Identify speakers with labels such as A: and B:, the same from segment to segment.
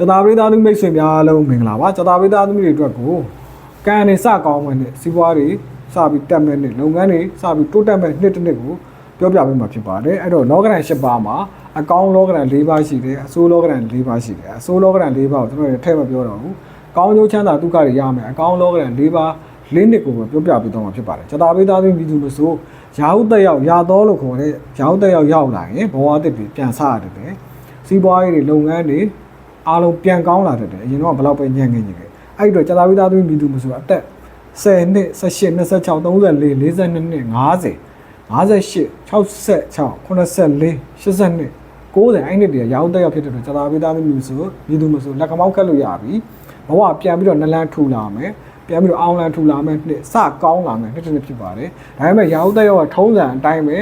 A: ကျတာပရိသတ်သူမိတ်ဆွေများအားလုံးမင်္ဂလာပါကျတာပရိသတ်သူတွေအတွက်ကိုကံနေစကောင်းမယ်နဲ့စီးပွားတွေစပြီးတက်မယ်နဲ့လုပ်ငန်းတွေစပြီးတိုးတက်မယ်နှစ်တစ်နှစ်ကိုပြောပြပေးမှာဖြစ်ပါတယ်အဲ့တော့လောကရန်၈ပါးမှာအကောင်းလောကရန်၄ပါးရှိတယ်အဆိုးလောကရန်၄ပါးရှိတယ်အဆိုးလောကရန်၄ပါးကိုကျွန်တော်တို့ထည့်မပြောတော့ဘူးကောင်းကျိုးချမ်းသာဒုက္ခတွေရမယ်အကောင်းလောကရန်၄ပါးလေးနှစ်ကိုပဲပြောပြပေးတော့မှာဖြစ်ပါတယ်ကျတာပရိသတ်သူမိသူမဆိုရာဟုတက်ရောက်ရာတော်လို့ခေါ်တဲ့ရာဟုတက်ရောက်ရောက်လာရင်ဘဝတစ်တွေပြန်ဆရတယ်တယ်စီးပွားရေးတွေလုပ်ငန်းတွေ အားလုံးပြန်ကောင်းလာတတ်တယ်အရင်တော့ဘယ်လောက်ပဲညံ့ငင်နေခဲ့အဲ့ဒီတော့ကြာသာဝိသားသွင်းမိသူမဆိုအသက်10နှစ်18 26 34 42နှစ်50 58 66 84 82 90အဲ့နှစ်တည်းရောင်းတက်ရောက်ဖြစ်တဲ့တော့ကြာသာဝိသားသွင်းမိသူဆိုမိသူမဆိုလက်ကမောက်ကတ်လို့ရပြီဘဝပြန်ပြီးတော့နလန်းထူလာမယ်ပြန်ပြီးတော့အောင်လန်ထူလာမယ်နှစ်စကောင်းလာမယ်နှစ်တစ်နှစ်ဖြစ်ပါတယ်ဒါပေမဲ့ရောင်းတက်ရောက်ကထုံးစံအတိုင်းပဲ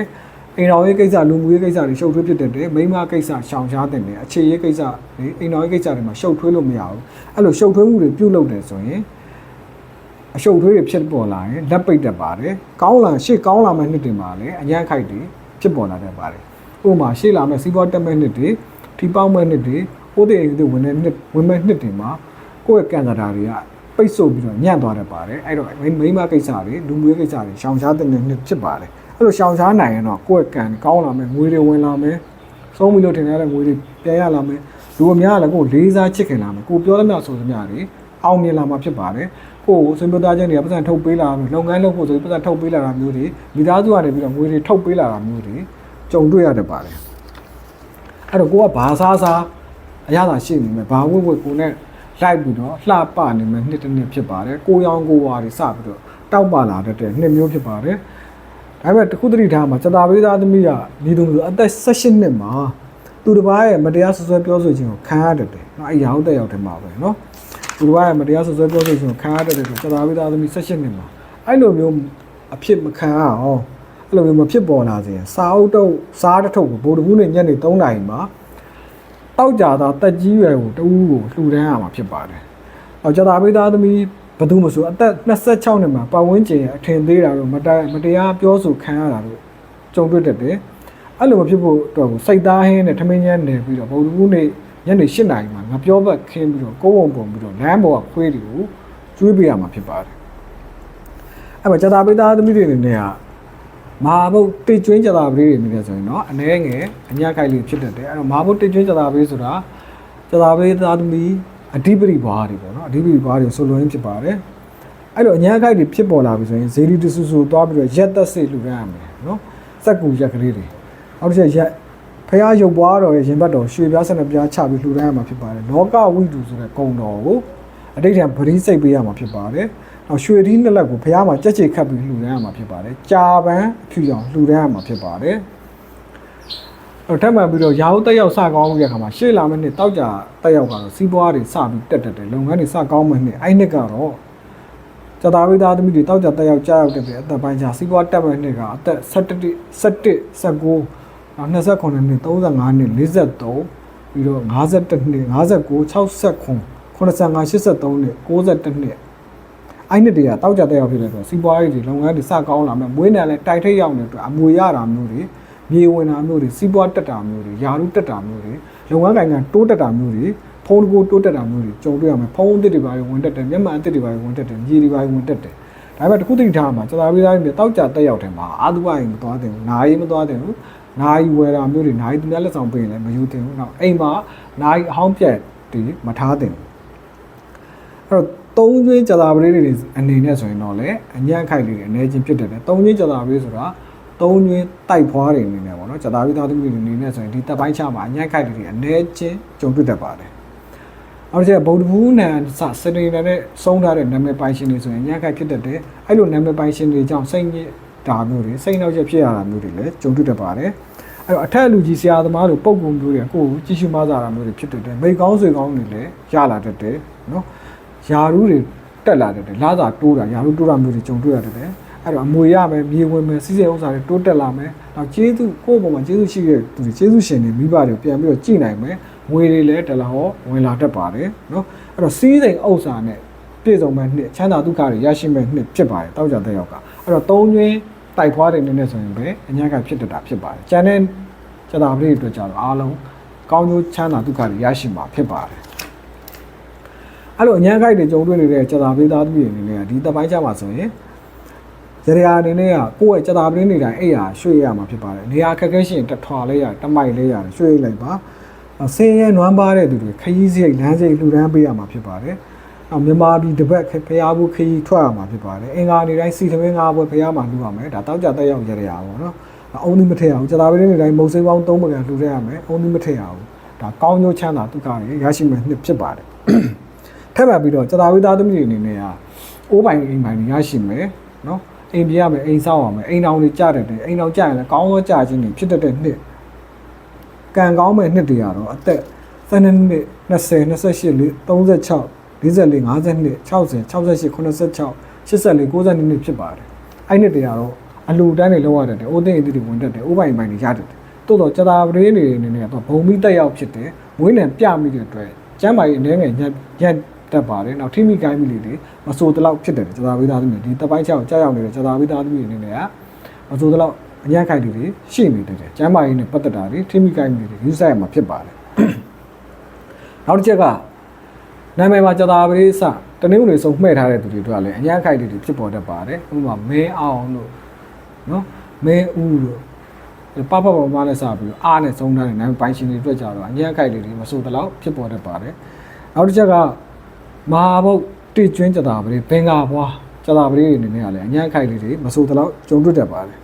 A: အိမ်တော်ရေးကိစ္စလူမှုရေးကိစ္စတွေရှုပ်ထွေးဖြစ်တဲ့တယ်မိန်းမကိစ္စရှောင်ရှားတဲ့တယ်အခြေရေးကိစ္စတွေအိမ်တော်ရေးကိစ္စတွေမှာရှုပ်ထွေးလို့မရဘူးအဲ့လိုရှုပ်ထွေးမှုတွေပြုတ်လုပ်တယ်ဆိုရင်အရှုပ်ထွေးတွေဖြစ်ပေါ်လာရင်လက်ပိတ်တတ်ပါတယ်ကောင်းလာရှေ့ကောင်းလာမယ့်နှစ်တွေမှာလည်းအញ្ញံ့ခိုက်တွေဖြစ်ပေါ်လာတတ်ပါတယ်ဥပမာရှေ့လာမယ့်စီးပွားတက်မဲ့နှစ်တွေထိပေါက်မဲ့နှစ်တွေဥဒိအိမ်တွေဝင်တဲ့နှစ်ဝင်မဲ့နှစ်တွေမှာကိုယ့်ရဲ့ကံကြတာတွေကပိတ်ဆို့ပြီးတော့ညံ့သွားတတ်ပါတယ်အဲ့တော့မိန်းမကိစ္စတွေလူမှုရေးကိစ္စတွေရှောင်ရှားတဲ့နှစ်ဖြစ်ပါတယ် အဲ့လိုရှောင်ရှားနိုင်ရင်တော့ကိုယ့်ရဲ့ကံကောင်းလာမယ်ငွေတွေဝင်လာမယ်ဆုံးပြီလို့ထင်ရတဲ့ငွေတွေပြန်ရလာမယ်လူအများကလည်းကိုယ်လေးစားချစ်ခင်လာမယ်ကိုပြောသမျှဆိုသမျှတွေအောင်မြင်လာမှာဖြစ်ပါတယ်ကိုယ်ဆွေမျိုးသားချင်းတွေကပတ်စံထုတ်ပေးလာမယ်လုပ်ငန်းလုပ်ဖို့ဆိုပြီးပတ်စံထုတ်ပေးလာတာမျိုးတွေမိသားစုကနေပြီးတော့ငွေတွေထုတ်ပေးလာတာမျိုးတွေကြုံတွေ့ရတတ်ပါတယ်အဲ့တော့ကိုကဘာစားစားအရသာရှိနေမယ်ဘာဝတ်ဝတ်ကိုနဲ့လိုက်ပြီးတော့လှပနေမယ်နှစ်တစ်နှစ်ဖြစ်ပါတယ်ကိုရောင်ကိုဝါတွေစပြီးတော့တောက်ပလာတတ်တဲ့နှစ်မျိုးဖြစ်ပါတယ် ဒါပေမဲ့တခုတတိထားမှာစတာပေးသားသမီးကနေသူမျိုးအသက်16နှစ်မှာသူတစ်ပါးရဲ့မတရားဆွဆွဲပြောဆိုခြင်းကိုခံရတယ်တယ်နော်အရာဟုတ်တဲ့ရောက်တယ်မှာပဲနော်သူတစ်ပါးရဲ့မတရားဆွဆွဲပြောဆိုခြင်းကိုခံရတယ်တယ်ဆိုစတာပေးသားသမီး16နှစ်မှာအဲ့လိုမျိုးအဖြစ်မခံအောင်အဲ့လိုမျိုးမဖြစ်ပေါ်လာစေရန်စာအုပ်တော့စားတစ်ထုပ်ကိုဗိုလ်တဘူးနဲ့ညနေ3နာရီမှာတောက်ကြတာတက်ကြီးရွယ်ကိုတူးကိုလှူဒန်းရမှာဖြစ်ပါတယ်။အော်ကြတာပေးသားသမီး ဘသူမဆိုအသက်26နှစ်မှာပတ်ဝန်းကျင်ရဲ့အထင်သေးတာတော့မတမတရားပြောဆိုခံရတာတော့ကြုံတွေ့တတ်တယ်။အဲ့လိုမဖြစ်ဖို့အတွက်ကိုစိတ်သားဟင်းနဲ့ထမင်းညမ်းနေပြီးတော့ဘုံကူနေ့ညနေ8နာရီမှာငပြောဘက်ခင်းပြီးတော့ကိုယ်ဝုံပုံပြီးတော့လမ်းပေါ်ကခွေးတွေကိုကျွေးပေးရမှာဖြစ်ပါတယ်။အဲ့မှာကြတာပေးသားသမီးတွေအနေနဲ့ကမာဘုတ်တိတ်ကျွင်းကြတာပလေးတွေနေတယ်ဆိုရင်တော့အနှဲငယ်အညခိုက်လေးဖြစ်တတ်တယ်အဲ့တော့မာဘုတ်တိတ်ကျွင်းကြတာပလေးဆိုတာကြတာပလေးသားသမီး အဓိပတိဘွားတွေပေါ့နော်အဓိပတိဘွားတွေဆိုလိုရင်းဖြစ်ပါတယ်အဲ့တော့အညခိုက်တွေဖြစ်ပေါ်လာပြီဆိုရင်ဇေဒီတဆူဆူသွားပြီးတော့ရက်သက်စိတ်လူရမ်းရမယ်နော်စက်ကူရက်ကလေးတွေနောက်တစ်ချက်ရက်ဖះရုပ်ပွားတော်ရဲ့ရင်ဘတ်တော်ရွှေပြားဆက်နဲ့ပြားချပြီးလှူဒန်းရမှာဖြစ်ပါတယ်လောကဝိတုဆိုတဲ့ဂုံတော်ကိုအတိတ်ထံပရိစိတ်ပေးရမှာဖြစ်ပါတယ်နောက်ရွှေဒီနှစ်လက်ကိုဖះမှာကြက်ချေခတ်ပြီးလှူဒန်းရမှာဖြစ်ပါတယ်ကြာပန်းအဖြူရောင်လှူဒန်းရမှာဖြစ်ပါတယ် အဲ့ထပ်မှန်ပြီးတော့ရာဟုတက်ရောက်စကောင်းတဲ့အခါမှာရှေ့လာမယ့်နှစ်တောက်ကြတက်ရောက်ကတော့စီးပွားတွေစပြီးတက်တက်တယ်လုပ်ငန်းတွေစကောင်းမယ့်နှစ်အဲ့နှစ်ကတော့ကျတာဝိသားသမီးတွေတောက်ကြတက်ရောက်ကြားရောက်တဲ့အသက်ပိုင်းခြားစီးပွားတက်မဲ့နှစ်ကအသက်17 17 19နောက်29နှစ်35နှစ်43ပြီးတော့51နှစ်59 69 85 83နှစ်91နှစ်အဲ့နှစ်တည်းကတောက်ကြတက်ရောက်ဖြစ်တဲ့အတွက်စီးပွားရေးတွေလုပ်ငန်းတွေစကောင်းလာမယ်မွေးနယ်လည်းတိုက်ထိတ်ရောက်နေတဲ့အတွက်အမွေရတာမျိုးတွေ မြေဝင်တာမျိုးတွေစီးပွားတက်တာမျိုးတွေယာရုတက်တာမျိုးတွေလုပ်ငန်းကိုင်ကတိုးတက်တာမျိုးတွေဖုန်းတကူတိုးတက်တာမျိုးတွေကြုံတွေ့ရမယ်ဖုန်းအသစ်တွေပါဝင်တက်တယ်မျက်မှန်အသစ်တွေပါဝင်တက်တယ်မြေတွေပါဝင်တက်တယ်ဒါပေမဲ့တခုတည်းထားမှာစတာပေးသားတွေတောက်ကြတက်ရောက်တယ်မှာအာသူဝရင်မသွားတယ်ဘူးနာရီမသွားတယ်ဘူးနာရီဝယ်တာမျိုးတွေနာရီသူများလက်ဆောင်ပေးရင်လည်းမယူတင်ဘူးနောက်အိမ်မှာနာရီအဟောင်းပြက်တွေမထားတင်ဘူးအဲ့တော့သုံးကျွင်းကြတာပလေးတွေအနေနဲ့ဆိုရင်တော့လေအညံ့ခိုက်လေးတွေအနေချင်းဖြစ်တယ်လေသုံးကျွင်းကြတာပလေးဆိုတာ သုံးကျွင်းတိုက်ဖွားတွေအနေနဲ့ပေါ့နော်ကြတာပလေးသားသမီးတွေအနေနဲ့ဆိုရင်ဒီတပ်ပိုင်းချမှာအညံ့ခိုက်လေးတွေအနေချင်းကြုံတွေ့တတ်ပါတယ်အော်ကျဗုဒ္ဓဘူးနံစစနေနဲ့ဆုံးထားတဲ့နာမည်ပိုင်ရှင်တွေဆိုရင်ညံ့ခိုက်ဖြစ်တတ်တယ်အဲ့လိုနာမည်ပိုင်ရှင်တွေကြောင့်စိတ်ညစ်တာမျိုးတွေစိတ်နှောက်ရက်ဖြစ်ရတာမျိုးတွေလည်းကြုံတွေ့တတ်ပါတယ်အဲ့တော့အထက်လူကြီးဆရာသမားတို့ပုံပုံမျိုးတွေကိုယ်ကိုကြည့်ရှုမစားတာမျိုးတွေဖြစ်တတ်တယ်မိကောင်းဆွေကောင်းတွေလည်းရလာတတ်တယ်နော်ယာရုတွေတက်လာတယ်လာသာတိုးတာယာရုတိုးတာမျိုးတွေကြုံတွေ့ရတယ် အဲ့တော့အမွေရမယ်မြေဝင်မယ်စီးစိမ်ဥစ္စာတွေတိုးတက်လာမယ်နောက်ကျေးဇူးကိုယ့်ဘုံမှာကျေးဇူးရှိတဲ့သူတွေကျေးဇူးရှင်တွေမိဘတွေပြန်ပြီးတော့ကြည်နိုင်မယ်ငွေတွေလည်းတလားဟောဝင်လာတတ်ပါတယ်နော်အဲ့တော့စီးစိမ်ဥစ္စာနဲ့ပြည့်စုံမဲ့နှစ်ချမ်းသာဒုက္ခတွေရရှိမဲ့နှစ်ဖြစ်ပါတယ်တောက်ကြတဲ့ရောက်ကအဲ့တော့သုံးကျွင်းတိုက်ဖွားတဲ့နည်းနဲ့ဆိုရင်ပဲအညာကဖြစ်တတ်တာဖြစ်ပါတယ်ကျန်တဲ့ကျန်တာပရိအတွက်ကြတော့အားလုံးကောင်းကျိုးချမ်းသာဒုက္ခတွေရရှိမှာဖြစ်ပါတယ်အဲ့လိုအញ្ញမ်းခိုက်တွေကြုံတွေ့နေတဲ့ကြာတာပေးသားသမီးတွေအနေနဲ့ကဒီတပ်ပိုင်းကြမှာဆိုရင် ရရအနေနဲ့ကကိုယ့်ရဲ့ကြာတာပရင်းနေတိုင်းအဲ့ဟာရွှေ့ရမှာဖြစ်ပါတယ်နေရာခက်ခဲရှင်တထွာလေးရတမိုက်လေးရရွှေ့လိုက်ပါဆင်းရဲနွမ်းပါတဲ့သူတွေခရီးစိတ်လမ်းစိတ်လှူဒန်းပေးရမှာဖြစ်ပါတယ်နောက်မြန်မာပြည်တပတ်ဖျားဘူးခရီးထွက်ရမှာဖြစ်ပါတယ်အင်္ဂါနေတိုင်းစီသမင်းငါးဘွယ်ဖျားမှာလှူရမယ်ဒါတောက်ကြတက်ရောက်ရရပါတော့အုံးသီးမထည့်အောင်ကြာတာပရင်းနေတိုင်းမုံစိမ်းပေါင်း၃ပကံလှူရရမယ်အုံးသီးမထည့်အောင်ဒါကောင်းကျိုးချမ်းသာဒုက္ခတွေရရှိမယ်နှစ်ဖြစ်ပါတယ်ထပ်မှတ်ပြီးတော့ကြာတာဝိသားသမီးတွေအနေနဲ့ကအိုးပိုင်အိမ်ပိုင်တွေရရှိမယ်နော် အိမ်ပြရမယ်အိမ်ဆောက်ရမယ်အိမ်တောင်တွေကြတဲ့တယ်အိမ်တောင်ကြရင်လည်းကောင်းသောကြခြင်းတွေဖြစ်တတ်တဲ့နှစ်ကံကောင်းမဲ့နှစ်တွေကတော့အသက်12နှစ်20 28 36 44 52 60 68 86 84 92နှစ်ဖြစ်ပါတယ်အဲ့နှစ်တွေကတော့အလူတန်းတွေလောက်ရတတ်တယ်အိုးသိအိမ်တွေဝင်တတ်တယ်အိုးပိုင်ပိုင်တွေရတတ်တယ်တိုးတော့ကြာတာပရင်းတွေအနေနဲ့ကတော့ဘုံမိတက်ရောက်ဖြစ်တယ်ဝင်းလံပြမိတဲ့အတွက်ကျမ်းမာရေးအနေငယ်ညက်ညက် တက်ပါတယ်နောက်ထိမိကိုင်းမိလေးတွေမဆိုတလောက်ဖြစ်တယ်ကြာသာဝိသားသမီးဒီတပိုင်းချောက်ကြောက်ရောက်နေတဲ့ကြာသာဝိသားသမီးတွေအနေနဲ့ကမဆိုတလောက်အညံ့ခိုက်တွေရှိနေတယ်ကျမ်းမာရေးနဲ့ပတ်သက်တာတွေထိမိကိုင်းမိလေးတွေယူဆရမှာဖြစ်ပါတယ်နောက်တစ်ချက်ကနာမည်မှာကြာသာပရိသတနည်းဝင်ဆုံးမှဲ့ထားတဲ့သူတွေတို့ကလည်းအညံ့ခိုက်တွေဖြစ်ပေါ်တတ်ပါတယ်ဥပမာမင်းအောင်လို့နော်မဲဦးလို့ပပပမနဲ့စပြီးတော့အားနဲ့ဆုံးထားတဲ့နာမည်ပိုင်းရှင်တွေအတွက်ကြတော့အညံ့ခိုက်တွေမဆိုတလောက်ဖြစ်ပေါ်တတ်ပါတယ်နောက်တစ်ချက်က မာဘုတ်တိကျွင်းကြတာပရိဘင်္ဂါဘွားကြတာပရိတွေအနေနဲ့ကလည်းအညာခိုက်လေးတွေမဆိုးတော့ကြုံတွေ့တတ်ပါတယ်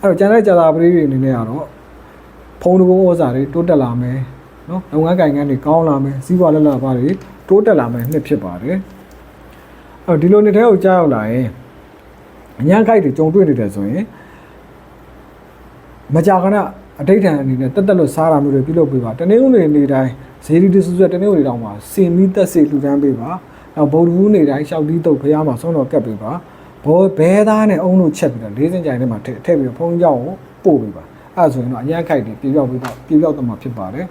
A: အဲ့တော့ကျန်တဲ့ကြတာပရိတွေအနေနဲ့ကတော့ဖုံးတကိုးဩဇာတွေတိုးတက်လာမယ်နော်လုပ်ငန်းကိုင်ငန်းတွေကောင်းလာမယ်စီးပွားလက်လာပါတွေတိုးတက်လာမယ်နှစ်ဖြစ်ပါတယ်အဲ့တော့ဒီလိုနှစ်ထဲကိုကြားရောက်လာရင်အညာခိုက်တွေကြုံတွေ့နေတယ်ဆိုရင်မကြာခဏ အတိတ်ထန်အနေနဲ့တက်တက်လို့စားတာမျိုးတွေပြုလုပ်ပေးပါတနေ့ဦးနေနေတိုင်းဇေဒီတဆူဆက်တနေ့ဦးနေတောင်မှာစင်မီတက်စီလှူဒန်းပေးပါနောက်ဗုဒ္ဓဟူးနေတိုင်းရှောက်တီးတုတ်ဖရားမှာဆုံးတော်ကပ်ပေးပါဘောဘဲသားနဲ့အုံလို့ချက်ပြီးတော့လေးစင်ကြိုင်ထဲမှာထည့်ထည့်ပြီးတော့ဖုံးကြောင်းကိုပို့ပေးပါအဲ့ဒါဆိုရင်တော့အရန်ခိုက်တွေပြေပြောက်ပြီးတော့ပြေပြောက်တော့မှာဖြစ်ပါတယ်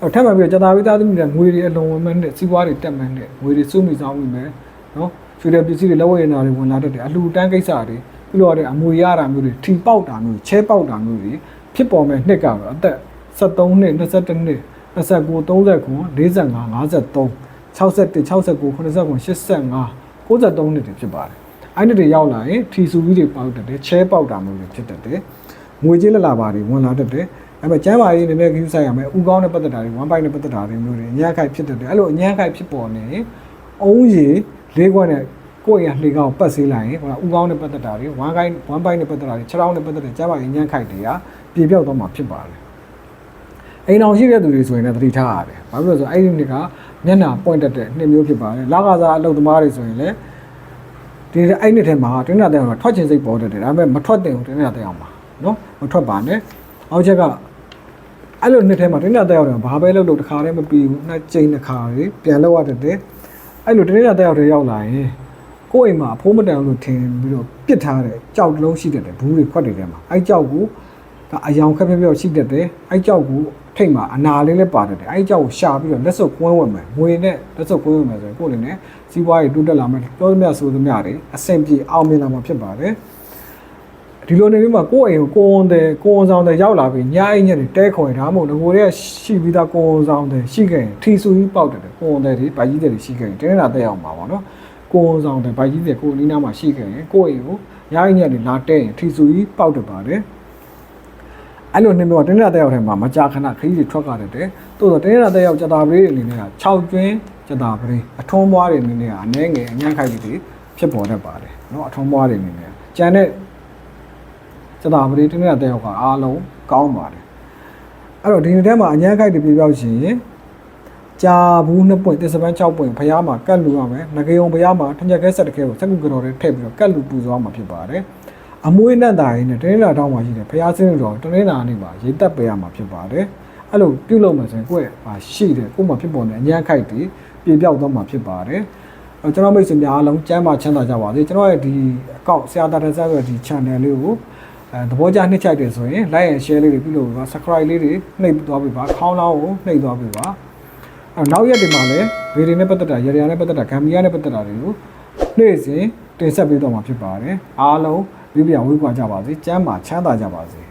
A: အဲ့ထပ်မှပြီးတော့ကြာတာဝိသားသမီးတွေငွေတွေအလုံးဝမဲ့နဲ့စီးပွားတွေတက်မဲ့နဲ့ငွေတွေစုမိဆောင်မိမယ်နော်ရွှေတဲ့ပစ္စည်းတွေလက်ဝဲရနာတွေဝင်လာတတ်တယ်အလှူတန်းကိစ္စတွေပြီးတော့တဲ့အမွေရတာမျိုးတွေထီပေါက်တာမျိုးချဲပေါက်တာမျိုးတွေ ဖြစ်ပေါ်မဲ့နှစ်ကတော့အသက်73နှစ်22နှစ်29 39 45 53 61 69 89 85 93နှစ်တွေဖြစ်ပါတယ်အဲ့ဒီတွေရောက်လာရင်ထီဆူကြီးတွေပေါက်တတ်တယ်ချဲပေါက်တာမျိုးတွေဖြစ်တတ်တယ်ငွေကြေးလက်လာပါတွေဝင်လာတတ်တယ်အဲ့မဲ့ကျမ်းမာရေးနည်းနည်းခင်းဆိုင်ရမယ်ဥကောင်းတဲ့ပတ်သက်တာတွေဝမ်ပိုင်းတဲ့ပတ်သက်တာတွေမျိုးတွေအညာခိုက်ဖြစ်တတ်တယ်အဲ့လိုအညာခိုက်ဖြစ်ပေါ်နေရင်အုံးရည်လေးခွန်းနဲ့ ကိုယ့်ရလှေကောင်းပတ်ဆေးလိုက်ရင်ဟိုဥကောင်းနဲ့ပတ်သက်တာတွေ1 byte 1 byte နဲ့ပတ်သက်တာတွေ6တောင်းနဲ့ပတ်သက်တဲ့ကျမ်းမာရေးအញ្ញံ့ခိုက်တွေကပြေပြောက်သွားမှာဖြစ်ပါတယ်အိမ်အောင်ရှိတဲ့သူတွေဆိုရင်လည်းသတိထားရတယ်ဘာဖြစ်လို့လဲဆိုတော့အဲ့ဒီနှစ်ကမျက်နှာပွင့်တက်တဲ့နှစ်မျိုးဖြစ်ပါတယ်လကစားအလုပ်သမားတွေဆိုရင်လည်းဒီအဲ့နှစ်ထဲမှာတင်းနာတဲ့အောင်ထွက်ချင်စိတ်ပေါ်တတ်တယ်ဒါပေမဲ့မထွက်တင်ဘူးတင်းနာတဲ့အောင်ပါနော်မထွက်ပါနဲ့အောက်ချက်ကအဲ့လိုနှစ်ထဲမှာတင်းနာတဲ့အောင်တယ်ဘာပဲလုပ်လို့တစ်ခါတည်းမပြီးဘူးနှစ်ကြိမ်တစ်ခါတွေပြန်လောက်ရတတ်တယ်အဲ့လိုတင်းနာတဲ့အောင်တွေရောက်လာရင် ကိုယ့်အိမ်မှာအဖိုးမတန်လို့ထင်ပြီးတော့ပစ်ထားတဲ့ကြောက်တလုံးရှိတတ်တယ်ဘူးတွေခွက်တွေထဲမှာအဲ့ကြောက်ကိုဒါအယောင်ခက်ဖြက်ဖြက်ရှိတတ်တယ်အဲ့ကြောက်ကိုထိတ်မှာအနာလေးလည်းပါတတ်တယ်အဲ့ကြောက်ကိုရှာပြီးတော့လက်စုပ်ကွင်းဝင်မယ်ငွေနဲ့လက်စုပ်ကွင်းဝင်မယ်ဆိုရင်ကိုယ့်အနေနဲ့စီးပွားရေးတိုးတက်လာမယ်ပြောသမျှဆိုသမျှတွေအဆင်ပြေအောင်မြင်လာမှာဖြစ်ပါတယ်ဒီလိုနေပြီးမှကိုယ့်အိမ်ကိုကိုဝန်တယ်ကိုဝန်ဆောင်တယ်ရောက်လာပြီးညအိမ်ညက်တွေတဲခွင်ဒါမှမဟုတ်ငိုတွေကရှိပြီးသားကိုဝန်ဆောင်တယ်ရှိခဲ့ရင်ထီဆူကြီးပေါက်တယ်ကိုဝန်တယ်တွေဗိုက်ကြီးတယ်တွေရှိခဲ့ရင်တင်းနေတာတက်အောင်ပါပါနော် ကိုဝန်ဆောင်တဲ့ဗိုက်ကြီးတွေကကိုနီးနားမှာရှိခဲ့ရင်ကိုယ့်အိမ်ကိုရရင်ညက်တွေလာတဲ့ရင်ထီဆူကြီးပေါက်တက်ပါတယ်အဲ့လိုနှစ်မျိုးကတင်းနေတာတဲ့ရောက်ထဲမှာမကြာခဏခရီးတွေထွက်ကြတဲ့တိုးတော့တင်းနေတာတဲ့ရောက်ကြတာပလေးတွေအနေနဲ့က6ကျွင်းကြတာပလေးအထုံးပွားတွေအနေနဲ့ကအနှဲငယ်အညံ့ခိုက်တွေဖြစ်ပေါ်တတ်ပါတယ်เนาะအထုံးပွားတွေအနေနဲ့ကြံတဲ့ကြတာပလေးတင်းနေတာတဲ့ရောက်ကအားလုံးကောင်းပါတယ်အဲ့တော့ဒီနေ့ထဲမှာအညံ့ခိုက်တွေပြပြောက်ရှင် ကြာဘူးနှစ်ပွင့်တစ်စပန်း6ပွင့်ဖျားမှာကတ်လူရမယ်ငကေုံဖျားမှာထညက်ခဲဆက်တခဲကိုစက်ကူကတော်တွေထည့်ပြီးတော့ကတ်လူပူဇော်မှာဖြစ်ပါတယ်အမွေးနဲ့တာရင်းနဲ့တင်းလာတောင်းမှာရှိတယ်ဖျားစင်းတော်တင်းလာနေပါရေတက်ပေးရမှာဖြစ်ပါတယ်အဲ့လိုပြုတ်လို့မှဆိုရင်ကိုယ့်ဟာရှိတယ်ကိုယ်မှာဖြစ်ပေါ်နေအញ្ញမ်းခိုက်တွေပြပြောက်သွားမှာဖြစ်ပါတယ်အဲကျွန်တော်မိတ်ဆွေများအားလုံးကျမ်းမာချမ်းသာကြပါစေကျွန်တော်ရဲ့ဒီအကောင့်ဆရာတာတဲ့ဆက်ရဲ့ဒီ channel လေးကိုအဲသဘောကျနှစ်ချိုက်တယ်ဆိုရင် like and share လေးတွေပြုလုပ်ပေးပါ subscribe လေးတွေနှိပ်သွားပေးပါခေါင်းလောင်းကိုနှိပ်သွားပေးပါ အဲနောက်ရက်တွေမှာလည်းဗီဒီယိုနဲ့ပတ်သက်တာရရနဲ့ပတ်သက်တာဂမ်ဘီယာနဲ့ပတ်သက်တာတွေကိုနေ့စဉ်တင်ဆက်ပေးတော့မှာဖြစ်ပါတယ်အားလုံးပြပြဝေးကွာကြပါစေကျမ်းမာချမ်းသာကြပါစေ